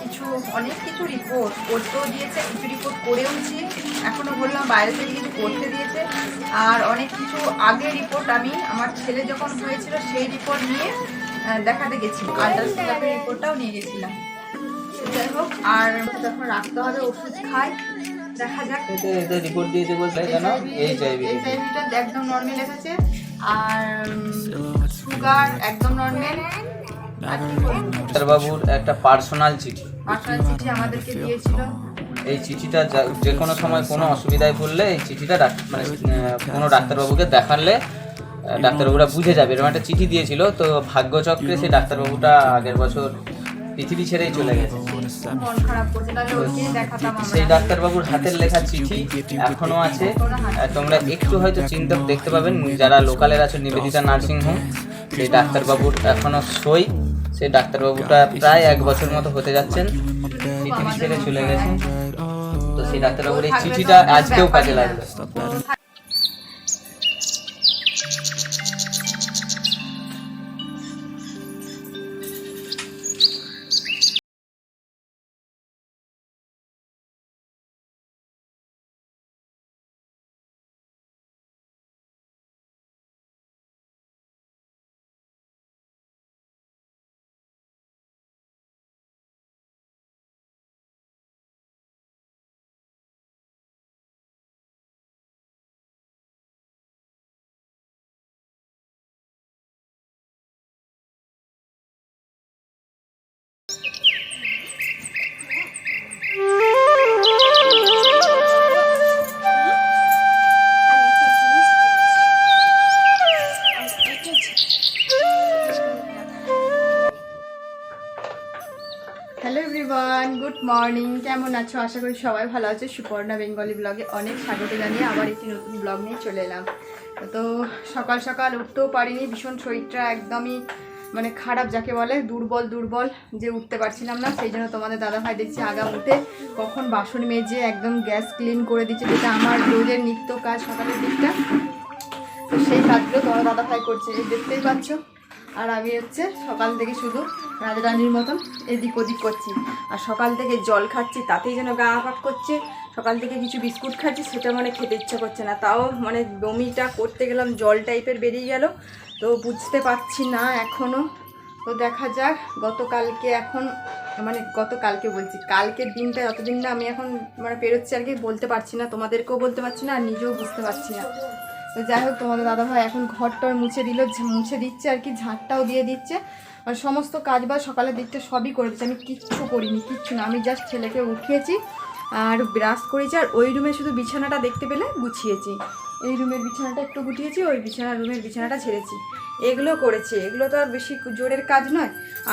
কিছু অনেক কিছু রিপোর্ট করতেও দিয়েছে কিছু রিপোর্ট করেওছি এখনও বললাম বাইরে থেকে কিছু করতে দিয়েছে। আর অনেক কিছু আগের রিপোর্ট আমি আমার ছেলে যখন হয়েছিল সেই রিপোর্ট নিয়ে দেখাতে গেছি আল্ট্রাসোনোগ্রাফির রিপোর্টটাও নিয়ে গেছিলাম। যাই হোক আর যখন রাখতে হবে ওষুধ খাই দেখা যাক। এতে এতে রিপোর্ট দিয়েছে বলতে কেন এইচ এইচআইভিটা একদম নর্মাল এসেছে। আর সুগার একদম নর্মাল ডাক্তারবাবুর একটা পার্সোনাল চিঠি। পার্সোনাল চিঠি আমাদেরকে দিয়েছিল। এই চিঠিটা যে কোনো সময় কোনো অসুবিধায় পড়লে এই চিঠিটা মানে কোনো ডাক্তারবাবুকে দেখালে ডাক্তারবাবুরা বুঝে যাবে। এরকম একটা চিঠি দিয়েছিল তো ভাগ্যচক্রে সেই ডাক্তারবাবুটা আগের বছর পৃথিবী ছেড়েই চলে গেছে। সেই ডাক্তারবাবুর হাতের লেখা চিঠি এখনও আছে। তোমরা একটু হয়তো চিন্তা দেখতে পাবেন যারা লোকালের আছে নিবেদিতা নার্সিং হোম সেই ডাক্তারবাবুর এখনও সই। সেই ডাক্তারবাবুটা প্রায় এক বছর মতো হতে যাচ্ছেন। পৃথিবী ছেড়ে চলে গেছেন তো সেই ডাক্তারবাবুর এই চিঠিটা আজকেও কাজে লাগবে মর্নিং, কেমন আছো? আশা করি সবাই ভালো আছো। সুপর্ণা বেঙ্গলি ব্লগে অনেক স্বাগত জানিয়ে আবার একটি নতুন ব্লগ নিয়ে চলে এলাম। তো সকাল সকাল উঠতেও পারিনি, ভীষণ শরীরটা একদমই মানে খারাপ, যাকে বলে দুর্বল দুর্বল যে উঠতে পারছিলাম না। সেই জন্য তোমাদের দাদা ভাই দেখছি আগাম উঠে কখন বাসন মেজে একদম গ্যাস ক্লিন করে দিচ্ছে, যেটা আমার রোজের নিত্য কাজ সকালের দিকটা। তো সেই কাজগুলো তোমার দাদা ভাই করছে দেখতেই পাচ্ছ। আর আমি হচ্ছে সকাল থেকে শুধু রাজারানির মতন এদিক ওদিক করছি। আর সকাল থেকে জল খাচ্ছি, তাতেই যেন গা আপাট করছে। সকাল থেকে কিছু বিস্কুট খাচ্ছি, সেটা মানে খেতে ইচ্ছা করছে না। তাও মানে বমিটা করতে গেলাম, জল টাইপের বেরিয়ে গেল। তো বুঝতে পারছি না এখনও তো দেখা যাক, গতকালকে এখন মানে গতকালকে বলছি, কালকের দিনটা যতদিন না আমি এখন মানে পেরোচ্ছি আর কি, বলতে পারছি না, তোমাদেরকেও বলতে পারছি না, আর নিজেও বুঝতে পারছি না। তো যাই হোক, তোমাদের দাদাভাই এখন ঘরটার মুছে দিল মুছে দিচ্ছে আর কি, ঝাঁটটাও দিয়ে দিচ্ছে। সমস্ত কাজ বাজ সকালের দিকটা সবই করে দিচ্ছে আমি কিচ্ছু করিনি, কিচ্ছু না। আমি জাস্ট ছেলেকে উঠিয়েছি আর ব্রাশ করেছি আর ওই রুমে শুধু বিছানাটা দেখতে পেলে গুছিয়েছি। এই রুমের বিছানাটা একটু গুটিয়েছি, ওই বিছানা রুমের বিছানাটা ছেড়েছি। এগুলো করেছি। এগুলো তো আর বেশি জোরের কাজ নয়।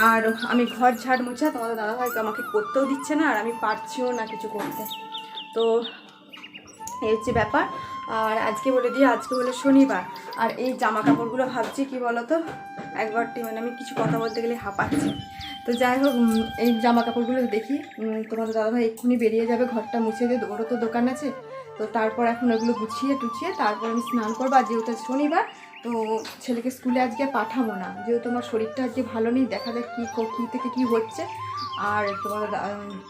আর আমি ঘর ঝাড় মোছা, তোমাদের দাদাভাই তো আমাকে করতেও দিচ্ছে না, আর আমি পারছিও না কিছু করতে। তো এই হচ্ছে ব্যাপার। আর আজকে বলে দিই, আজকে হলো শনিবার। আর এই জামা কাপড়গুলো ভাবছি কি বলতো? একবারটি মানে আমি কিছু কথা বলতে গেলে হাঁপাচ্ছি। তো যাই হোক এই জামা কাপড়গুলো দেখি তোমাদের দাদাভাই এক্ষুনি বেরিয়ে যাবে, ঘরটা মুছে দিয়ে ওরও তো দোকান আছে। তো তারপর এখন ওগুলো গুছিয়ে টুছিয়ে তারপর আমি স্নান করব। আর যেহেতু শনিবার তো ছেলেকে স্কুলে আজকে পাঠাবো না। যেহেতু আমার শরীরটা আজকে ভালো নেই, দেখা যাক কী কী থেকে কী হচ্ছে। আর তোমার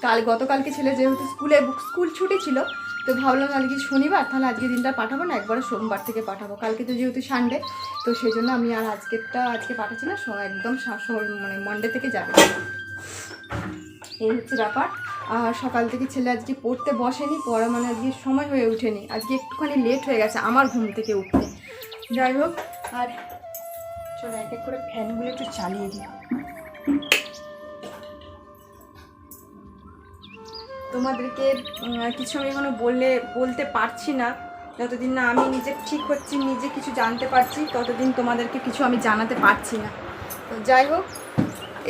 কাল, গতকালকে ছেলে যেহেতু স্কুলে, স্কুল ছুটি ছিল, তো ভাবলাম আজকে শনিবার, তাহলে আজকে দিনটা পাঠাবো না একবারে সোমবার থেকে পাঠাবো। কালকে তো যেহেতু সানডে তো সেই জন্য আমি আর আজকেরটা আজকে পাঠাচ্ছি না একদম মানে মন্ডে থেকে যাবে। এই হচ্ছে ব্যাপার। আর সকাল থেকে ছেলে আজকে পড়তে বসেনি, পড়া মানে আজকে সময় হয়ে ওঠেনি। আজকে একটুখানি লেট হয়ে গেছে, আমার ঘুম থেকে উঠতে। যাই হোক, আর চলো এক এক করে ফ্যানগুলো একটু চালিয়ে দিই। তোমাদেরকে কিছু আমি এখনও বললে, বলতে পারছি না। যতদিন না আমি নিজে ঠিক হচ্ছি, নিজে কিছু জানতে পারছি, ততদিন তোমাদেরকে কিছু আমি জানাতে পারছি না। তো যাই হোক,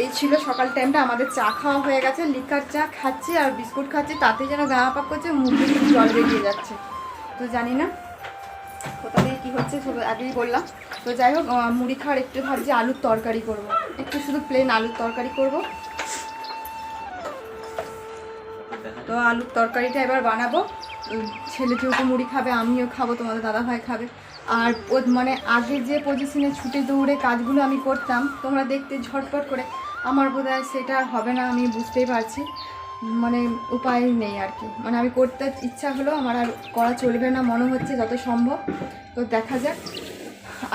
এই ছিল সকাল টাইমটা আমাদের চা খাওয়া হয়ে গেছে, লিকার চা খাচ্ছি আর বিস্কুট খাচ্ছি। তাতে যেন গা পাক করছে, মুখে জল বেরিয়ে যাচ্ছে। তো জানি না কোথা থেকে কী হচ্ছে সব আগেই বললাম। তো যাই হোক মুড়ি খাওয়ার একটু ভাবছি আলুর তরকারি করব। একটু শুধু প্লেন আলুর তরকারি করব। তো আলুর তরকারিটা এবার বানাবো। উম, ছেলে যেহেতু মুড়ি খাবে আমিও খাব তোমাদের দাদা ভাই খাবে। আর মানে আগে যে পজিশনে ছুটে দৌড়ে কাজগুলো আমি করতাম তোমরা দেখতে ঝটপট করে। আমার বোধ সেটা হবে না আমি বুঝতেই পারছি। মানে উপায় নেই আর কি। মানে আমি করতে ইচ্ছা হলো আমার আর করা চলবে না, মনে হচ্ছে যত সম্ভব। তো দেখা যাক,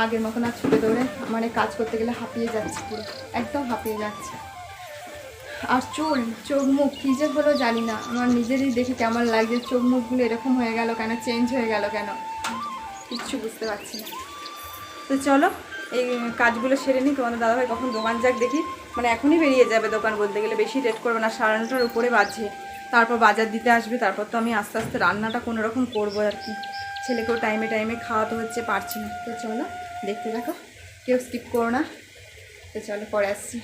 আগের মতন আর ছুটে দৌড়ে মানে কাজ করতে গেলে হাঁপিয়ে যাচ্ছে পুরো একদম হাঁপিয়ে যাচ্ছে। আর চুল চোখ মুখ কী যে হলো জানি না। আমার নিজেরই দেখে কেমন লাগছে, চোখ মুখগুলো এরকম হয়ে গেল কেন চেঞ্জ হয়ে গেল কেন, কিচ্ছু বুঝতে পারছি না। তো চলো, এই কাজগুলো সেরে নিই, তোমাদের দাদাভাই কখন দোকান যাক দেখি। মানে এখনই বেরিয়ে যাবে দোকান বলতে গেলে, বেশি রেট করবে না, সাড়ে নটার উপরে বাজে। তারপর বাজার দিতে আসবে, তারপর তো আমি আস্তে আস্তে রান্নাটা কোনো রকম করব আর কি। ছেলেকেও টাইমে টাইমে খাওয়াতে হচ্ছে, পারছি না। তো চলো, দেখতে দেখো কেউ স্কিপ করো না। তো চলো, পরে আসছি।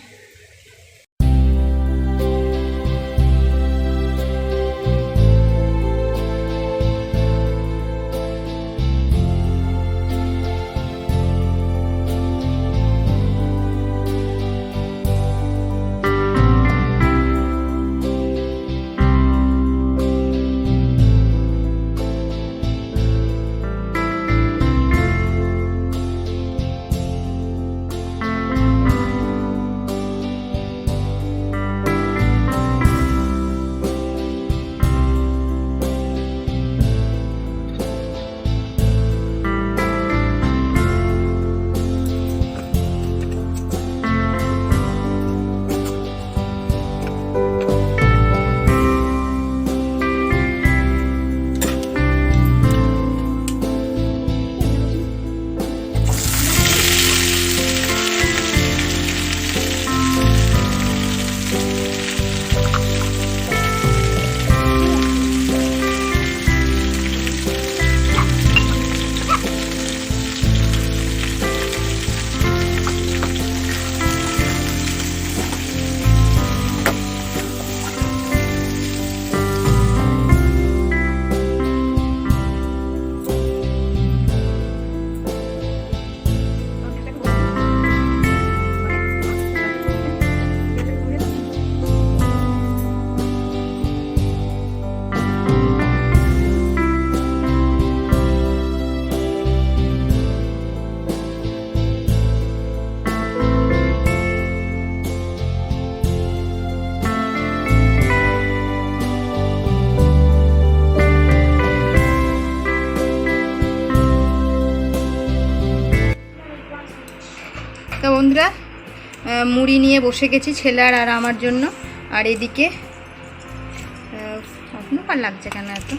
মুড়ি নিয়ে বসে গেছি ছেলার আর আমার জন্য। আর এদিকে আহ, এখনও কার লাগছে কেন এত?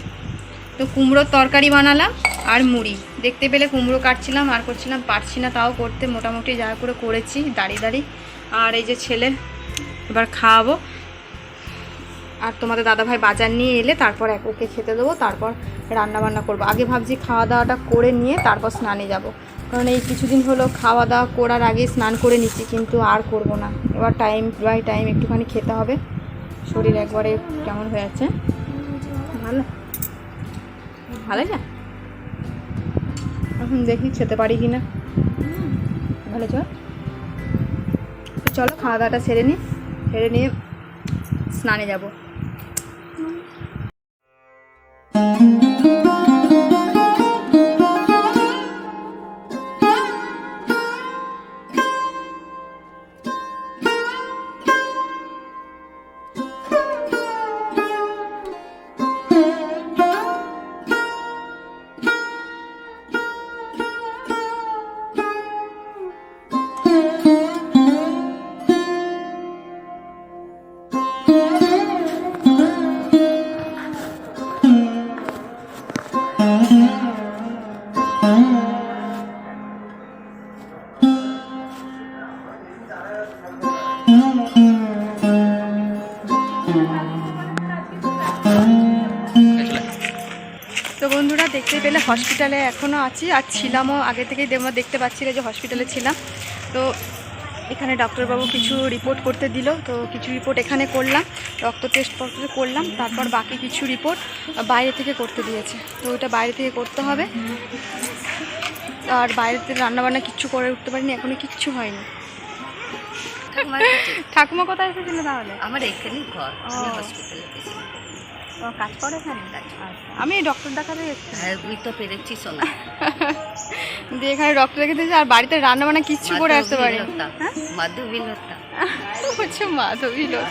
তো কুমড়োর তরকারি বানালাম আর মুড়ি। দেখতে পেলে কুমড়ো কাটছিলাম আর করছিলাম পারছি না তাও করতে। মোটামুটি যা করে করেছি দাঁড়িয়ে দাঁড়িয়ে। আর এই যে ছেলে এবার খাওয়াবো। আর তোমাদের দাদাভাই বাজার নিয়ে এলে তারপর এক ওকে খেতে দেবো, তারপর রান্না বান্না করব। আগে ভাবছি খাওয়া দাওয়াটা করে নিয়ে তারপর স্নানে যাব। কারণ এই কিছুদিন হলো খাওয়া দাওয়া করার আগে স্নান করে নিচ্ছি, কিন্তু আর করব না। এবার টাইম বাই টাইম একটুখানি খেতে হবে। শরীর একবারে কেমন হয়ে যাচ্ছে ভালো? ভালো যা এখন দেখি খেতে পারি কি না ভালো চল। চলো খাওয়া দাওয়াটা সেরে নিই সেরে নিয়ে স্নানে যাব। হসপিটালে এখনও আছি আর ছিলামও আগে থেকেই তোমরা দেখতে পাচ্ছিলে যে হসপিটালে ছিলাম। তো এখানে ডক্টরবাবু কিছু রিপোর্ট করতে দিল তো কিছু রিপোর্ট এখানে করলাম রক্ত টেস্ট পত্র করলাম তারপর বাকি কিছু রিপোর্ট বাইরে থেকে করতে দিয়েছে। তো ওটা বাইরে থেকে করতে হবে। আর বাইরে থেকে রান্নাবান্না কিচ্ছু করে উঠতে পারিনি এখনও কিচ্ছু হয়নি। ঠাকুমা কোথায়? এসেছিল তাহলে? আমার এখানেই ঘর হসপিটালে কাজ করে এখানে? আচ্ছা। আমি ডক্টর দেখাতে হ্যাঁ বুঝ তো পেরেছি শোনা দিয়ে এখানে ডক্টর দিয়েছে আর বাড়িতে রান্না বান্না কিচ্ছু করে আসতে পারি মাধ্যমিক হতাম হচ্ছে মাধবী লোক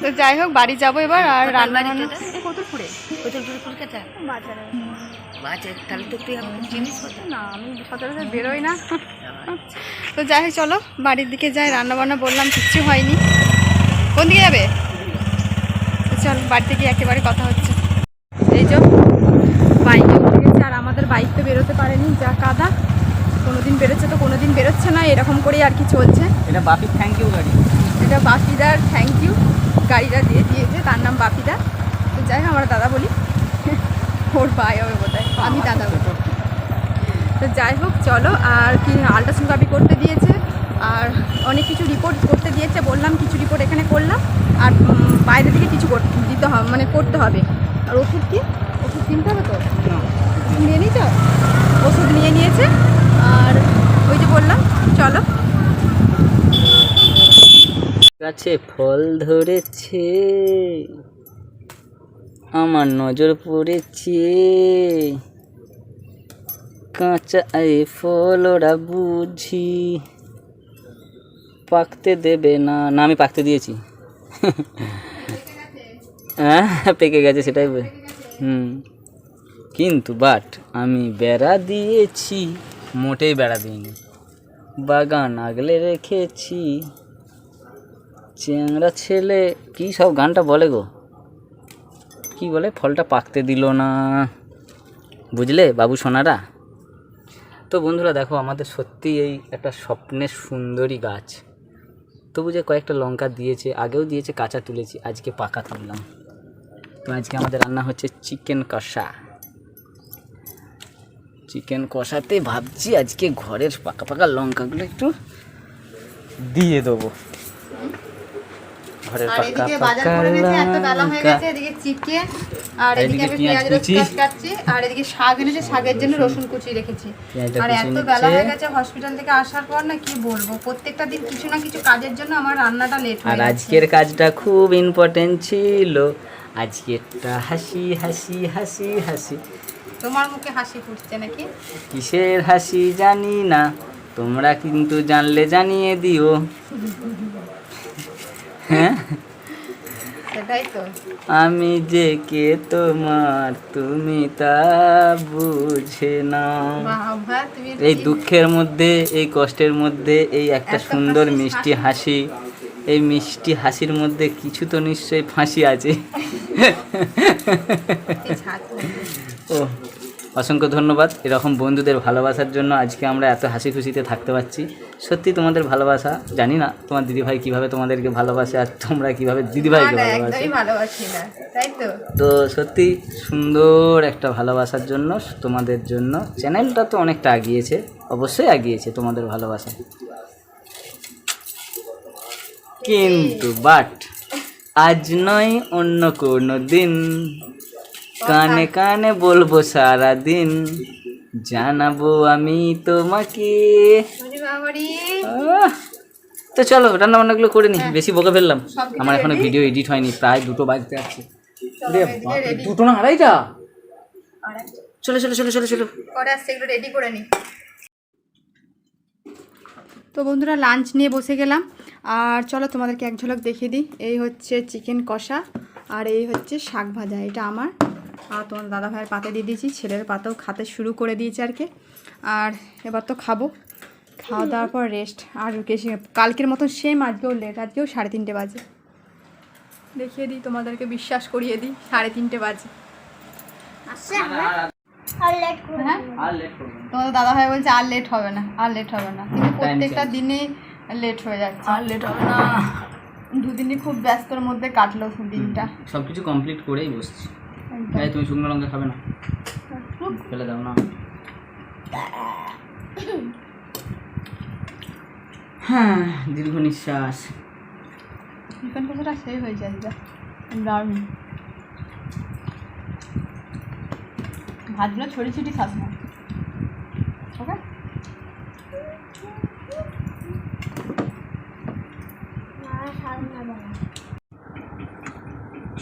তো যাই হোক বাড়ি যাব এবার আর রান্না বান্না কতুলপুরে। কতুলপুরে কলকাতা বাজারে। বাজার? তাহলে তো তুই এখন জিনিস না আমি সচরাচর বেরোই না। তো যাই হোক চলো বাড়ির দিকে যাই রান্না বান্না বললাম কিচ্ছু হয়নি। কোন দিকে যাবে? চল বাড়িতে গিয়ে একেবারে কথা হচ্ছে। এই যে বাইকে উঠে গেছে আর আমাদের বাইক তো বেরোতে পারেনি যা কাদা। কোনোদিন বেরোচ্ছে তো কোনোদিন বেরোচ্ছে না এরকম করেই আর কি চলছে। এটা বাপি থ্যাংক ইউ গাড়ি। এটা বাপিদার থ্যাংক ইউ গাড়িটা দিয়ে দিয়েছে তার নাম বাপিদা। তো যাই হোক আমরা দাদা বলি। ওর ভাই হবে বোধ আমি দাদা বলি। তো যাই হোক চলো আর কি আল্ট্রাসোনোগ্রাফি করতে দিয়েছে আর অনেক কিছু রিপোর্ট করতে দিয়েছে বললাম কিছু রিপোর্ট এখানে করলাম। আর বাইরে থেকে কিছু দিতে হবে মানে করতে হবে। আর ওষুধ কি? ওষুধ কিনতে হবে তো? ওষুধ নিয়ে নিয়েছ? ওষুধ নিয়ে নিয়েছে। আর ওই যে বললাম চলো। গাছে ফল ধরেছে আমার নজর পড়েছে। কাঁচা এই ফল ওরা বুঝি। পাকতে দেবে না না আমি পাকতে দিয়েছি। হ্যাঁ পেকে গেছে সেটাই হুম। কিন্তু বাট আমি বেড়া দিয়েছি, মোটেই বেড়া দিইনি। বাগান আগলে রেখেছি। চ্যাংড়া ছেলে, কি সব গানটা বলে গো? কি বলে? ফলটা পাকতে দিল না। বুঝলে বাবু সোনারা? তো বন্ধুরা দেখো, আমাদের সত্যি এই একটা স্বপ্নের সুন্দরী গাছ। তবু যে কয়েকটা লঙ্কা দিয়েছে, আগেও দিয়েছে, কাঁচা তুলেছি, আজকে পাকা তুললাম। তো আজকে আমাদের রান্না হচ্ছে চিকেন কষা। চিকেন কষাতে ভাবছি আজকে ঘরের পাকা পাকা লঙ্কাগুলো একটু দিয়ে দেবো। ঘরের আর এদিকে বাজার করে নিয়েছে বেলা হয়ে গেছে এদিকে চিকেন আর এদিকে আমি পেঁয়াজ। রসুন কাটছি আর এদিকে শাক এনেছে শাকের জন্য রসুন কুচি রেখেছি। আর এত বেলা হয়ে গেছে হসপিটাল থেকে আসার পর না কি বলব প্রত্যেকটা দিন কিছু না কিছু কাজের জন্য আমার রান্নাটা লেট আর হয়ে যাচ্ছে। আজকের কাজটা খুব ইম্পর্টেন্ট ছিল। আজকেরটা হাসি হাসি হাসি হাসি। তোমার মুখে হাসি ফুটছে নাকি? কিসের হাসি জানি না তোমরা কিন্তু জানলে জানিয়ে দিও। হ্যাঁ? আমি যে কে তোমার তুমি তা বুঝে তুমি এই দুঃখের মধ্যে এই কষ্টের মধ্যে এই একটা সুন্দর মিষ্টি হাসি। এই মিষ্টি হাসির মধ্যে কিছু তো নিশ্চয়ই ফাঁসি আছে। ও অসংখ্য ধন্যবাদ। এরকম বন্ধুদের ভালোবাসার জন্য আজকে আমরা এত হাসি খুশিতে থাকতে পারছি। সত্যি তোমাদের ভালোবাসা জানি না তোমার দিদিভাই কীভাবে তোমাদেরকে ভালোবাসে আর তোমরা কীভাবে দিদিভাইকে ভালোবাসে। তো? সত্যি সুন্দর একটা ভালোবাসার জন্য তোমাদের জন্য। চ্যানেলটা তো অনেকটা আগিয়েছে অবশ্যই আগিয়েছে তোমাদের ভালোবাসা। কিন্তু বাট আজ নয় অন্য কোনো দিন। কানে কানে বলব সারা দিন জানাব আমি তোমাকে। তো চলো রান্না বান্নাগুলো করে নি। বেশি বকে ফেললাম। আমার এখনও ভিডিও এডিট হয়নি প্রায় দুটো বাজতে আছে। দুটো না আড়াইটা? চলো চলো চলো চলো চলো। রেডি করে নি। তো বন্ধুরা লাঞ্চ নিয়ে বসে গেলাম। আর চলো তোমাদেরকে এক ঝলক দেখিয়ে দিই। এই হচ্ছে চিকেন কষা আর এই হচ্ছে শাক ভাজা। এটা আমার। আর তোমার দাদা ভাইয়ের পাতে দিয়ে দিয়েছি ছেলের পাতেও খাতে শুরু করে দিয়েছে আর কি। আর এবার তো খাব। খাওয়া দাওয়ার পর রেস্ট আর বেশি কালকের মতন সেম আজকেও লেট আজকেও সাড়ে তিনটে বাজে। দেখিয়ে দিই তোমাদেরকে বিশ্বাস করিয়ে দিই সাড়ে তিনটে বাজে। হ্যাঁ? আর লেট করব না। তোমাদের দাদা ভাই বলছে আর লেট হবে না আর লেট হবে না। কিন্তু প্রত্যেকটা দিনে লেট হয়ে যাচ্ছে। আর লেট হবে না। দুদিনই খুব ব্যস্তর মধ্যে কাটলো দিনটা। সবকিছু কমপ্লিট করেই বসছি। এই তুমি শুকনো লঙ্কা খাবে না। ফেলে দাও না। হ্যাঁ দীর্ঘ নিঃশ্বাস। চিকেন কষাটা সেই হয়েছে আজকে দারুণ ভাতগুলো ছড়ি ছিটি খাস না ওকে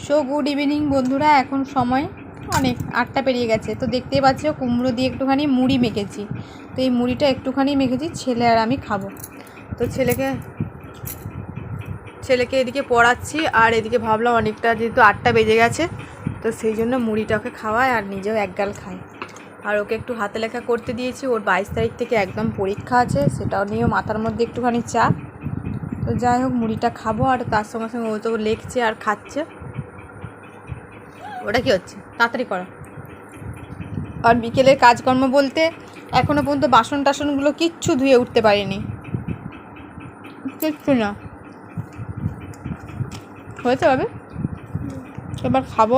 সো গুড ইভিনিং বন্ধুরা, এখন সময় অনেক, আটটা পেরিয়ে গেছে। তো দেখতেই পাচ্ছ, কুমড়ো দিয়ে একটুখানি মুড়ি মেখেছি। তো এই মুড়িটা একটুখানি মেখেছি, ছেলে আর আমি খাব। তো ছেলেকে ছেলেকে এদিকে পড়াচ্ছি, আর এদিকে ভাবলাম অনেকটা যেহেতু আটটা বেজে গেছে, তো সেই জন্য মুড়িটা ওকে খাওয়ায় আর নিজেও এক গাল খাই। আর ওকে একটু হাতে লেখা করতে দিয়েছি, ওর বাইশ তারিখ থেকে একদম পরীক্ষা আছে, সেটাও নিয়েও মাথার মধ্যে একটুখানি চাপ। তো যাই হোক, মুড়িটা খাব, আর তার সঙ্গে সঙ্গে ও তো লেখছে আর খাচ্ছে। ওটা কি হচ্ছে? তাড়াতাড়ি করো। আর বিকেলের কাজকর্ম বলতে এখনও পর্যন্ত বাসন টাসনগুলো কিচ্ছু ধুয়ে উঠতে পারিনি। কিচ্ছু না। হয়েছে ভাবে? এবার খাব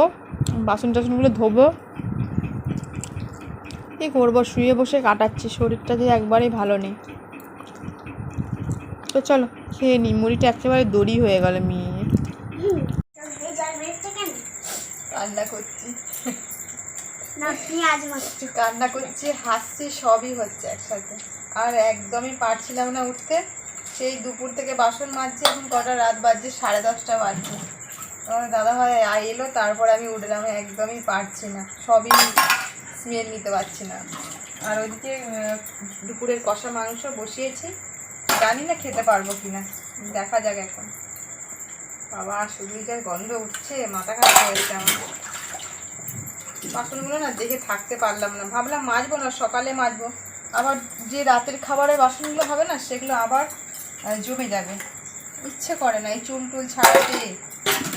বাসন টাসনগুলো ধোবো। কী করব? শুয়ে বসে কাটাচ্ছি শরীরটা যে একবারেই ভালো নেই। তো চলো খেয়ে নিই মুড়িটা একেবারে দড়ি হয়ে গেল মেয়ে। রান্না করছি। না পেঁয়াজ মারছো কান্না করছি হাসছি সবই হচ্ছে একসাথে। আর একদমই পারছিলাম না উঠতে। সেই দুপুর থেকে বাসন মাজছি এখন কটা রাত বাজছে সাড়ে দশটা বাজছে। আমার দাদা ভাই আই এলো তারপর আমি উঠলাম একদমই পারছি না। সবই স্মেল নিতে পারছি না। আর ওইদিকে দুপুরের কষা মাংস বসিয়েছি। জানি না খেতে পারব কি না দেখা যাক এখন। বাবা শুধুই যা গন্ধ উঠছে, মাথা খারাপ হয়েছে আমার। বাসনগুলো না দেখে থাকতে পারলাম না। ভাবলাম মাজবো না, সকালে মাজবো। আবার যে রাতের খাবারের বাসনগুলো হবে না, সেগুলো আবার জমে যাবে। ইচ্ছে করে না, এই চুল টুল ছাড়াতে।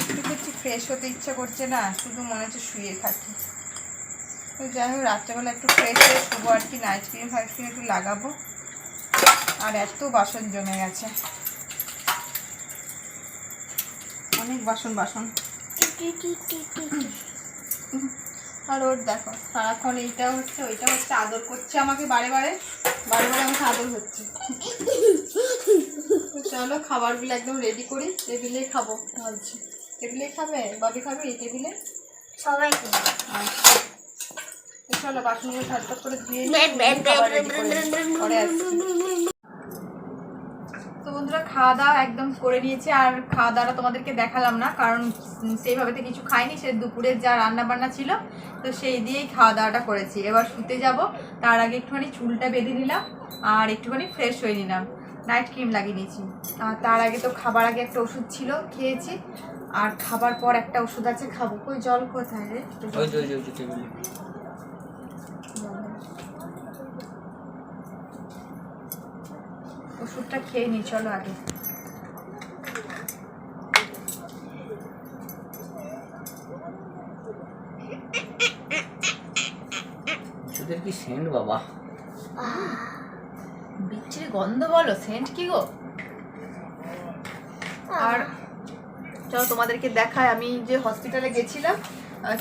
একটু কিছু ফ্রেশ হতে ইচ্ছে করছে না, শুধু মনে হচ্ছে শুয়ে থাকি। তো যাই হোক, রাত্রেবেলা একটু ফ্রেশ হয়ে শুবো আর কি নাইট ক্রিম ফাইট একটু লাগাবো। আর এত বাসন জমে গেছে। অনেক বাসন বাসন আর ওর দেখো সারাক্ষণ এইটা হচ্ছে ওইটা হচ্ছে আদর করছে আমাকে বারে বারে বারে বারে আমাকে আদর হচ্ছে চলো খাবারগুলো একদম রেডি করি টেবিলেই খাব ভাবছি টেবিলেই খাবে বাবি খাবে এই টেবিলে সবাই আচ্ছা চলো বাসনগুলো ঝটপট করে ধুয়ে নিই, খাবার ready করে নিই। পরে আসছি তো বন্ধুরা খাওয়া দাওয়া একদম করে নিয়েছি আর খাওয়া দাওয়াটা তোমাদেরকে দেখালাম না, কারণ সেইভাবে তো কিছু খাইনি, সে দুপুরের যা রান্না বান্না ছিল, তো সেই দিয়েই খাওয়া দাওয়াটা করেছি। এবার শুতে যাব, তার আগে একটুখানি চুলটা বেঁধে নিলাম আর একটুখানি ফ্রেশ হয়ে নিলাম। নাইট ক্রিম লাগিয়ে নিয়েছি। আর তার আগে তো খাবার আগে একটা ওষুধ ছিল, খেয়েছি। আর খাবার পর একটা ওষুধ আছে, খাব। কই জল কোথায় রে একটু জল ওই যে ওই যে ওই যে টেবিলে ওষুধটা খেয়ে নি চলো আগে। ওষুধের কি সেন্ট বাবা? বিচ্ছিরি গন্ধ বলো সেন্ট কি গো? আর চলো তোমাদেরকে দেখায় আমি যে হসপিটালে গেছিলাম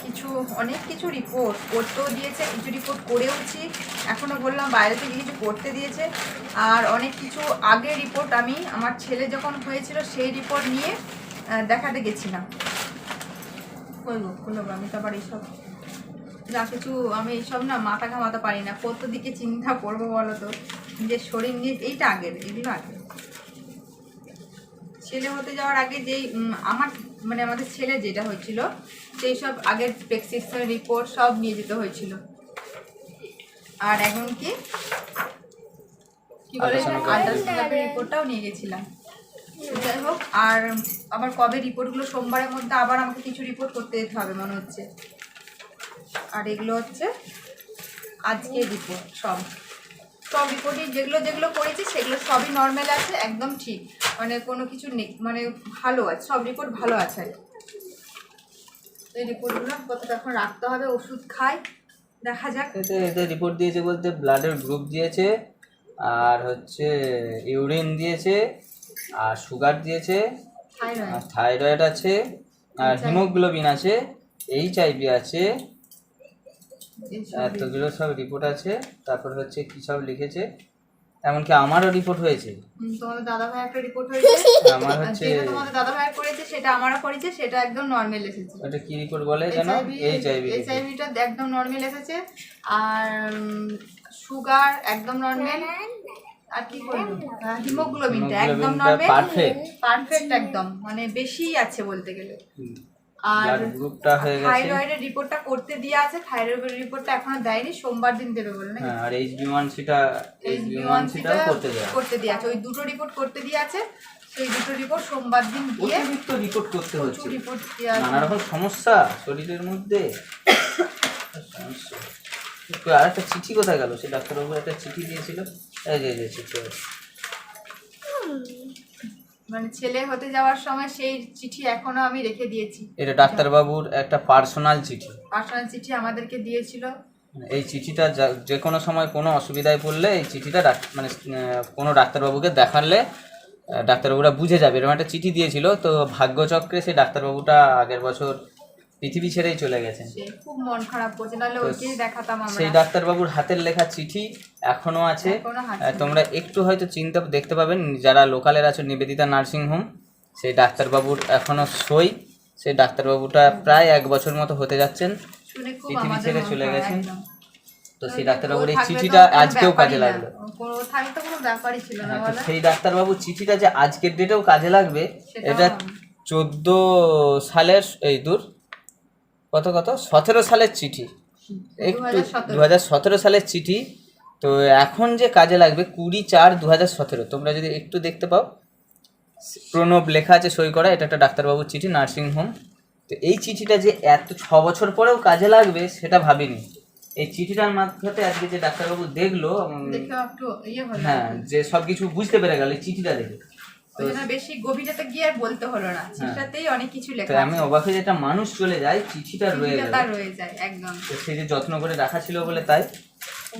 কিছু, অনেক কিছু রিপোর্ট করতেও দিয়েছে, কিছু রিপোর্ট করেওছি। এখনও বললাম বাইরে থেকে কিছু করতে দিয়েছে। আর অনেক কিছু আগে রিপোর্ট আমি, আমার ছেলে যখন হয়েছিল সেই রিপোর্ট নিয়ে দেখাতে গেছিলাম। করব করব আমি তো আবার এইসব, যা কিছু আমি এইসব না মাথা ঘামাতে পারি না। কত দিকে চিন্তা করব বলো তো? যে শরীর নিয়ে, এইটা আগের, এগুলো আগে। ছেলে হতে যাওয়ার আগে যেই আমার মানে আমাদের ছেলে যেটা হয়েছিল সেই সব আগের প্রেসক্রিপশন রিপোর্ট সব নিয়ে যেতে হয়েছিল। আর এখন কি? কি বলে Ultrasound রিপোর্টটাও নিয়ে গেছিলাম। যাই হোক আর আবার কবে রিপোর্টগুলো সোমবারের মধ্যে আবার আমাকে কিছু রিপোর্ট করতে যেতে হবে মনে হচ্ছে। আর এগুলো হচ্ছে আজকের রিপোর্ট সব। সব রিপোর্টই যেগুলো যেগুলো করেছি সেগুলো সবই নর্মাল আছে একদম ঠিক। মানে কোনো কিছু নেই মানে ভালো আছে সব রিপোর্ট ভালো আছে আর কি। এই রিপোর্টগুলো এখন রাখতে হবে ওষুধ খাই দেখা যাক। এতে এতে রিপোর্ট দিয়েছে বলতে ব্লাডের গ্রুপ দিয়েছে আর হচ্ছে ইউরিন দিয়েছে আর সুগার দিয়েছে আর থাইরয়েড আছে আর হিমোগ্লোবিন আছে এইচ আইভি আছে এতগুলো সব রিপোর্ট আছে তারপর হচ্ছে কী সব লিখেছে? এমনকি আমারও রিপোর্ট হয়েছে। তোমাদের দাদা ভাই একটা রিপোর্ট হয়েছে। আমার হচ্ছে যেটা তোমাদের দাদা ভাই করেছে সেটা আমারও করেছে সেটা একদম নর্মাল এসেছে। ওটা কি রিপোর্ট বলে জানো এইচ আইভি এইচআইভিটা একদম নর্মাল এসেছে। আর সুগার একদম নর্মাল আর কি করব হিমোগ্লোবিনটা একদম নর্মাল পারফেক্ট পারফেক্ট একদম মানে বেশি আছে বলতে গেলে। আর গ্রুপটা হয়ে গেছে। থাইরয়েডের রিপোর্টটা করতে দিয়ে আছে থাইরয়েডের রিপোর্টটা এখনও দেয়নি সোমবার দিন দেবে বলে নাকি? হ্যাঁ আর করতে দেওয়া করতে দিয়ে আছে ওই দুটো রিপোর্ট করতে দিয়ে আছে সেই দুটো রিপোর্ট সোমবার দিন অতিরিক্ত রিপোর্ট করতে হচ্ছে। রিপোর্ট নানা রকম সমস্যা শরীরের মধ্যে। সমস্যা আর একটা চিঠি কোথায় গেল? সে ডাক্তারবাবু একটা চিঠি দিয়েছিল। এই যে চিঠি আছে। মানে ছেলে হতে যাওয়ার সময় সেই চিঠি এখনও আমি রেখে দিয়েছি। এটা ডাক্তারবাবুর একটা পার্সোনাল চিঠি। পার্সোনাল চিঠি আমাদেরকে দিয়েছিল। এই চিঠিটা যে কোনো সময় কোনো অসুবিধায় পড়লে এই চিঠিটা মানে কোনো ডাক্তারবাবুকে দেখালে ডাক্তারবাবুরা বুঝে যাবে। এরকম একটা চিঠি দিয়েছিল। তো ভাগ্যচক্রে সেই ডাক্তারবাবুটা আগের বছর পৃথিবী ছেড়েই চলে গেছেন খুব মন খারাপ করছে নাহলে ওইকেই দেখাতাম সেই আমরা ডাক্তারবাবুর হাতের লেখা চিঠি এখনও আছে। তোমরা একটু হয়তো চিন্তা দেখতে পাবেন যারা লোকালের আছো নিবেদিতা নার্সিং হোম সেই ডাক্তারবাবুর এখনও সই। সেই ডাক্তারবাবুটা প্রায় এক বছর মতো হতে যাচ্ছেন। পৃথিবী ছেড়ে চলে গেছেন। তো সেই ডাক্তারবাবুর এই চিঠিটা আজকেও কাজে না। হ্যাঁ, সেই ডাক্তারবাবু চিঠিটা যে আজকের ডেটেও কাজে লাগবে এটা। চোদ্দ সালের এই দূর। কত কত? সতেরো সালের চিঠি। একটু দু হাজার সতেরো। সালের চিঠি। তো এখন যে কাজে লাগবে কুড়ি চার দু হাজার সতেরো। তোমরা যদি একটু দেখতে পাও প্রণব লেখা আছে সই করা এটা একটা ডাক্তারবাবুর চিঠি নার্সিং হোম। তো এই চিঠিটা যে এত ছ বছর পরেও কাজে লাগবে সেটা ভাবিনি। এই চিঠিটার মাধ্যমে আজকে যে ডাক্তারবাবু দেখল ইয়ে হ্যাঁ যে সব কিছু বুঝতে পেরে গেল এই চিঠিটা দেখে। ওই জন্য বেশি গভীরতা গিয়ে আর বলতে হলো না। চিঠিটাতেই অনেক কিছু লেখা আমি অবাক হয়ে যেটা মানুষ চলে যায় চিঠিটা রয়ে চিঠিটা রয়ে যায় একদম। তো সেই যে যত্ন করে রাখা ছিল বলে তাই।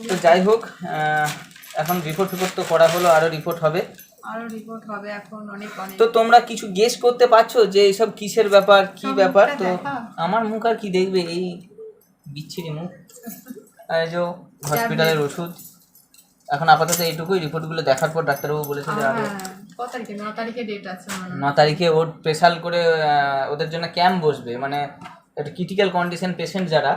তো যাই হোক এখন রিপোর্ট তো করা হলো আরও রিপোর্ট হবে। আরও রিপোর্ট হবে এখন অনেক অনেক। তো তোমরা কিছু গেস করতে পারছ যে এইসব কিসের ব্যাপার কি ব্যাপার? তো আমার মুখ আর কি দেখবে এই বিচ্ছিরি মুখ? আর যে হসপিটালের ওষুধ। এখন আপাতত এইটুকুই রিপোর্টগুলো দেখার পর ডাক্তারবাবু বলেছে যে আরও হ্যাঁ। তারিখে? ন তারিখে ডেট আছে। ন তারিখে ওর স্পেশাল করে ওদের জন্য ক্যাম্প বসবে। মানে একটা ক্রিটিক্যাল কন্ডিশন পেশেন্ট যারা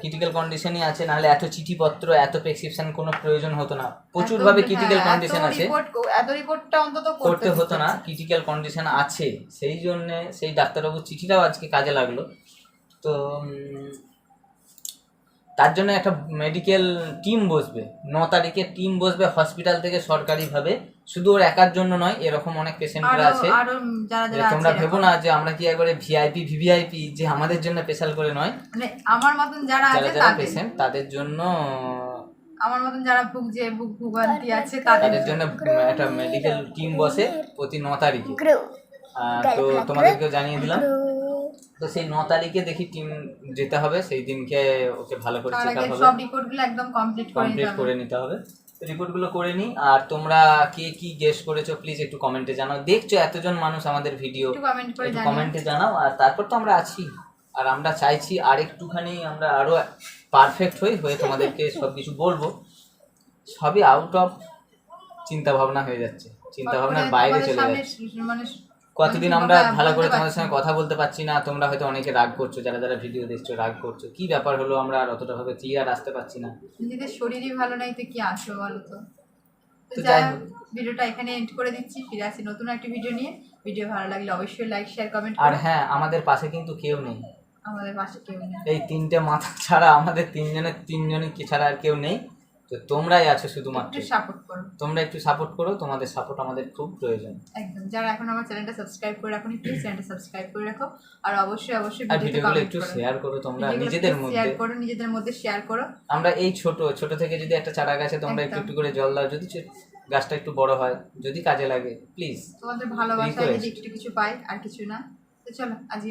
ক্রিটিক্যাল কন্ডিশনই আছে নাহলে এত চিঠিপত্র এত প্রেসক্রিপশন কোনো প্রয়োজন হতো না। প্রচুরভাবে ক্রিটিক্যাল কন্ডিশন আছে। এত রিপোর্টটা অন্তত করতে হতো না ক্রিটিক্যাল কন্ডিশন আছে। সেই জন্যে সেই ডাক্তারবাবুর চিঠিটাও আজকে কাজে লাগল। তো তার জন্য একটা মেডিকেল টিম বসবে। ন তারিখে টিম বসবে হসপিটাল থেকে সরকারিভাবে। শুধু ওর একার জন্য নয় এরকম অনেক পেশেন্টরা আছে। আরও যারা যে যারা তোমরা ভেবো না যে আমরা কি একবারে ভিআইপি ভিভিআইপি যে আমাদের জন্য স্পেশাল করে নয়। মানে আমার মতন যারা আছে যারা তাদের। পেশেন্ট তাদের জন্য আমার মতন যারা ভুগছে ভুগ ভুগান্তি আছে তাদের জন্য একটা মেডিকেল টিম বসে প্রতি ন তারিখে। তো তোমাদেরকেও জানিয়ে দিলাম। তো সেই ন তারিখে দেখি টিম যেতে হবে সেই দিনকে ওকে ভালো করে চেক আপ হবে। সব রিপোর্টগুলো একদম কমপ্লিট করে কমপ্লিট করে নিতে হবে। রিপোর্টগুলো করে নিই আর তোমরা কে কি গেস করেছ প্লিজ একটু কমেন্টে জানাও। দেখছ এতজন মানুষ আমাদের ভিডিও একটু কমেন্ট করে একটু জানিও। কমেন্টে জানাও। আর তারপর তো আমরা আছি। আর আমরা চাইছি আর একটুখানি আমরা আরও পারফেক্ট হই হয়ে তোমাদেরকে সব কিছু বলব। সবই আউট অফ চিন্তাভাবনা হয়ে যাচ্ছে। চিন্তাভাবনার বাইরে চলে যাচ্ছে। মানে কতদিন আমরা ভালো করে তোমাদের সঙ্গে কথা বলতে পারছি না তোমরা হয়তো অনেকে রাগ করছ যারা যারা ভিডিও দেখছ রাগ করছ। কি ব্যাপার হলো আমরা আর অতটা ভাবে ক্লিয়ার আসতে পারছি না? নিজেদের শরীরই ভালো নাই তো কি আসবে বলো তো? যাই হোক, ভিডিওটা এখানে এন্ড করে দিচ্ছি ফিরে আসি নতুন একটা ভিডিও নিয়ে। ভিডিও ভালো লাগলে অবশ্যই লাইক শেয়ার কমেন্ট আর হ্যাঁ আমাদের পাশে কিন্তু কেউ নেই। আমাদের পাশে কেউ নেই। এই তিনটে মাথা ছাড়া আমাদের তিনজনের তিনজনের কি ছাড়া আর কেউ নেই। তো তোমরাই আছো শুধুমাত্র। সাপোর্ট করো। তোমরা একটু সাপোর্ট করো তোমাদের সাপোর্ট আমাদের খুব প্রয়োজন। একদম যারা এখন আমার চ্যানেলটা সাবস্ক্রাইব করে রাখো প্লিজ চ্যানেলটা সাবস্ক্রাইব করে রাখো। আর অবশ্যই অবশ্যই ভিডিওগুলো একটু শেয়ার করো তোমরা নিজেদের মধ্যে। শেয়ার করো নিজেদের মধ্যে শেয়ার করো। আমরা এই ছোট ছোট থেকে যদি একটা চারা গাছে তোমরা একটু একটু করে জল দাও যদি গাছটা একটু বড় হয় যদি কাজে লাগে প্লিজ তোমাদের ভালোবাসা যদি একটু কিছু পাই আর কিছু না। তো চলো আজকে